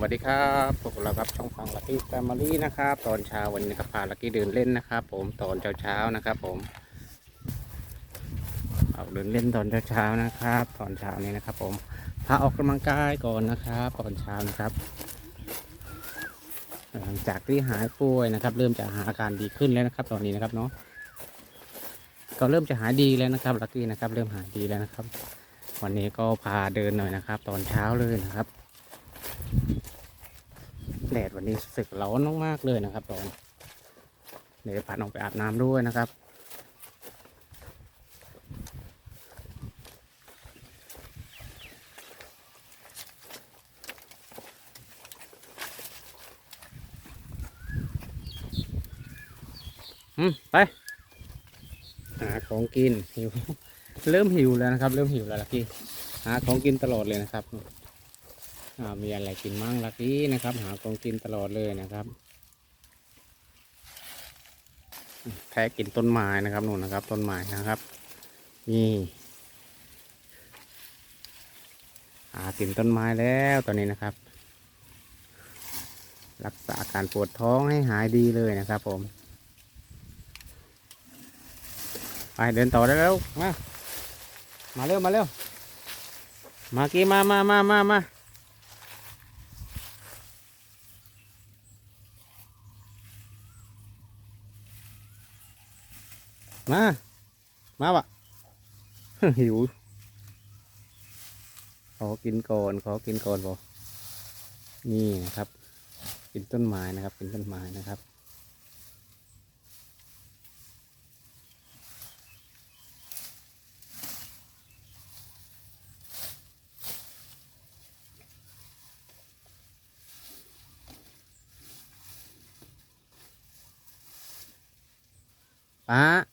วัสดีครับพวกเราครับช่องฟังลักกี้แฟมิลี่นะครับ ตอนเช้าวันนี้ก็พาลักกี้เดินเล่นนะครับ ผมตอนเช้าๆนะครับ ผมเอาเดินเล่นตอนเช้าๆนะครับ ตอนเช้านี้นะครับ ผมพาออกกำลังกายก่อนนะครับตอนเช้านะครับ หลังจากที่หายป่วยนะครับ เริ่มจะหาอาการดีขึ้นแล้วนะครับ ตอนนี้นะครับเนาะก็เริ่มจะหายดีแล้วนะครับลักกี้นะครับ เริ่มหายดีแล้วนะครับ วันนี้ก็พาเดินหน่อยนะครับ ตอนเช้าเลยนะครับ แดดวันนี้รู้สึกร้อนมากๆเลยนะครับตอนเดี๋ยวพัดออกไปอาบน้ำด้วยนะครับอืมไปหาของกินหิว เริ่มหิวแล้วนะครับ เริ่มหิวแล้วลักกี้หาของกินตลอดเลยนะครับ มีอะไรกินมั่งลักี้นะครับ หาของกินตลอดเลยนะครับแพ้กินต้นไม้นะครับนู่นนะครับ ต้นไม้นะครับ นี่หากินต้นไม้แล้วตอนนี้นะครับ รักษาอาการปวดท้องให้หายดีเลยนะครับ ผมไปเดินต่อได้แล้วมามาเร็วมาเร็วมากี้มามามามามา มา มาบะหิว ขอกินก่อนขอกินก่อนบอนี่นะครับ กินต้นไม้นะครับ กินต้นไม้นะครับป้า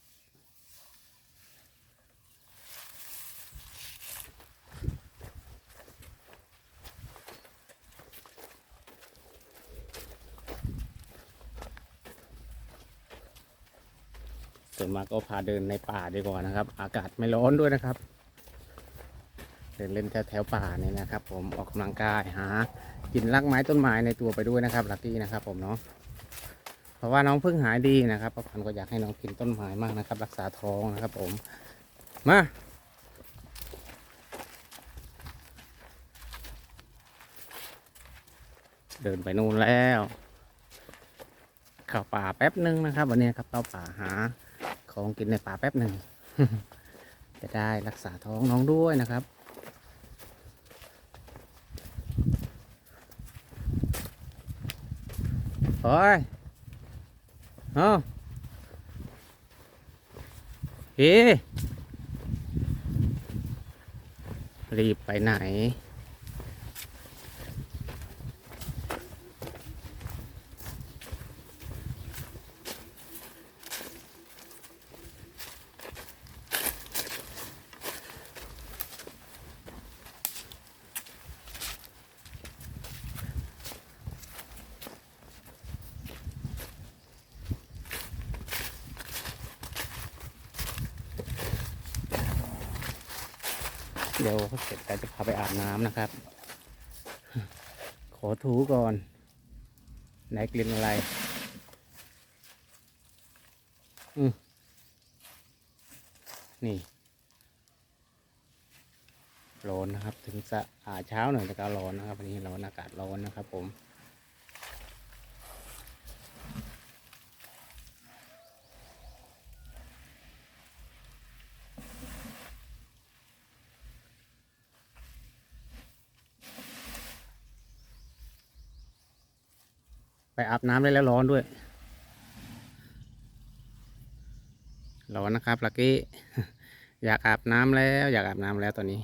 ส่วนมากก็พาเดินในป่าดีกว่านะครับ อากาศไม่ร้อนด้วยนะครับ เดินเล่นแถวๆป่านี่นะครับ ผมออกกำลังกายหากินรากไม้ต้นไม้ในตัวไปด้วยนะครับลักกี้นะครับ ผมเนาะเพราะว่าน้องเพิ่งหายดีนะครับป้าพันก็อยากให้น้องกินต้นไม้มากนะครับ รักษาท้องนะครับ ผมมาเดินไปนู่นแล้วเข้าป่าแป๊บนึงนะครับ วันนี้ครับเข้าป่าหา ของกินในป่าแป๊บหนึ่ง จะได้รักษาท้องน้องด้วยนะครับโอ้ยเอาเฮ้รีบไปไหน เดี๋ยวเสร็จแล้วจะพาไปอาบน้ำนะครับ ขอถูก่อนไหนกลิ่นอะไร อืมนี่ร้อนนะครับ ถึงจะอาเช้าหน่อยแต่ก็ร้อนนะครับวันนี้ร้อนอากาศร้อนนะครับผม อาบน้ำได้แล้วร้อนด้วยร้อนนะครับลักกี้อยากอาบน้ำแล้ว อยากอาบน้ำแล้วตอนนี้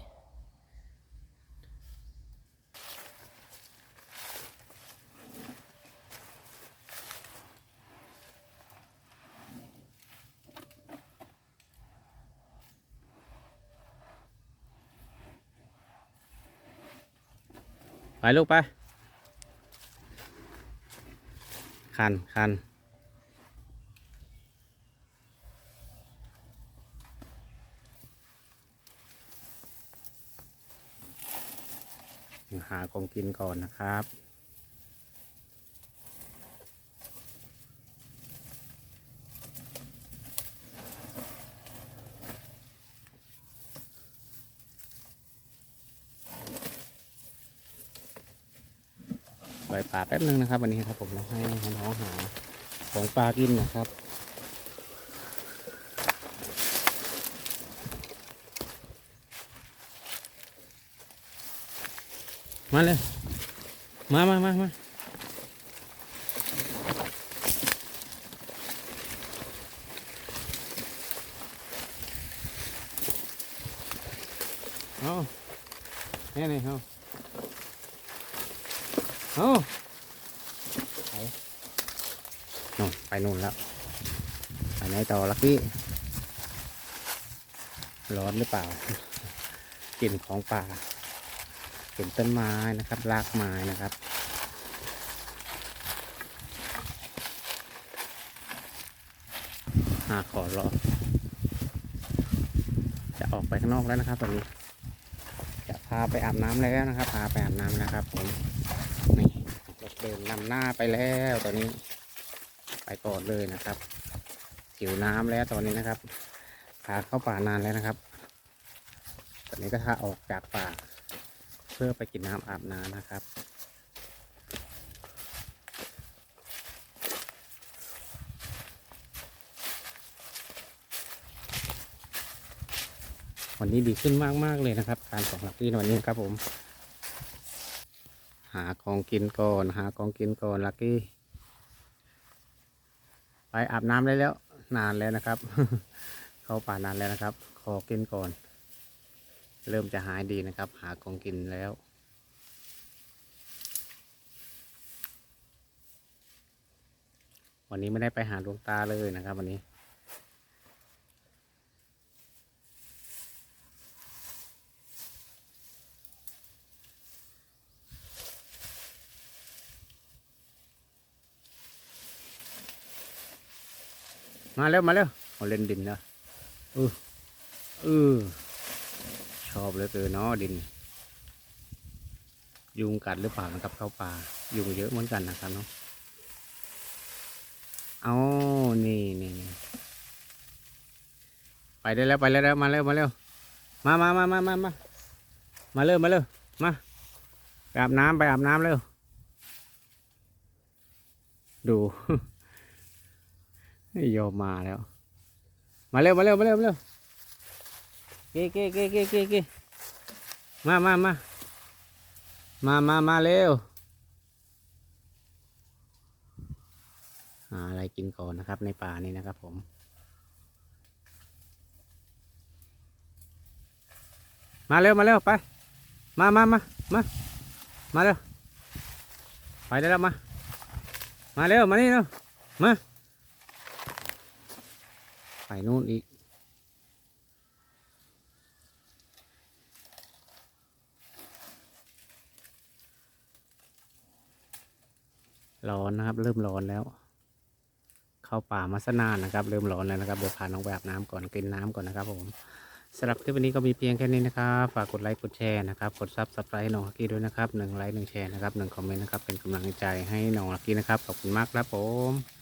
ไปลูกไป คันคันหาของกินก่อนนะครับ ปล่อยปลาแป๊บนึงนะครับ วันนี้ครับผมเราให้น้องหาของปลากินนะครับมาเลย มามามามาเอาเนี่ยนี่เอา เอาไปนู่นไปนู่นแล้วไปไหนต่อลักพี่ร้อนหรือเปล่ากลิ่นของป่าเห็นต้นไม้นะครับรากไม้นะครับหาขอรอจะออกไปข้างนอกแล้วนะครับตอนนี้ จะพาไปอาบน้ำแล้วนะครับ พาไปอาบน้ำนะครับผม เดินำหน้าไปแล้วตอนนี้ ไปก่อนเลยนะครับหิวน้ำแล้วตอนนี้นะครับพาเข้าป่านานแล้วนะครับ ตอนนี้ก็พาออกจากป่า เพื่อไปกินน้ำอาบน้ำนะครับวันนี้ดีขึ้นมาก ๆ เลยนะครับ การของหลักกี้ในวันนี้ครับผมาของกินก่อน หาของกินก่อนลักกี้ ไปอาบน้ำได้แล้ว นานแล้วนะครับ เข้าป่านานแล้วนะครับ ขอกินก่อน เริ่มจะหายดีนะครับ หาของกินแล้ววันนี้ไม่ได้ไปหาดวงตาเลยนะครับ วันนี้ มาเร็วมาเร็วมาเล่นดินแล้วเออเออชอบเลยเกินเนาะดิน ยุงกัดหรือเปล่านะครับเข้าป่ายุงเยอะเหมือนกันนะครับเนาะเอานี่นี่นี่ไปได้แล้วไปแล้วแล้วมาเร็วมาเร็วมามามามามามามาเร็วมาเร็วมาไปอาบน้ำไปอาบน้ำเร็วดู ยอมมาแล้ว มาเร็วมาเร็วมาเร็วมาเร็วเก้เก้เก้เก้เก้เก้มามามามามามาเร็วหาอะไรกินก่อนนะครับในป่านี้นะครับผมมาเร็วมาเร็วไป มามามามามาเร็วไปได้แล้วมา มาเร็วมานี่เร็วมา ไปนู่นอีก ร้อนนะครับ เริ่มร้อนแล้ว เข้าป่ามาสนานนะครับ เริ่มร้อนแล้วนะครับเดี๋ยวพาน้องไปอาบน้ำก่อนกินน้ำก่อนนะครับผมสำหรับคลิปวันนี้ก็มีเพียงแค่นี้นะครับ ฝากกดไลค์กดแชร์นะครับ กดซับสไครต์น้องลักกี้ด้วยนะครับหนึ่งไลค์หนึ่งแชร์นะครับหนึ่งคอมเมนต์นะครับเป็นกำลังใจให้น้องลักกี้นะครับ ขอบคุณมากครับผม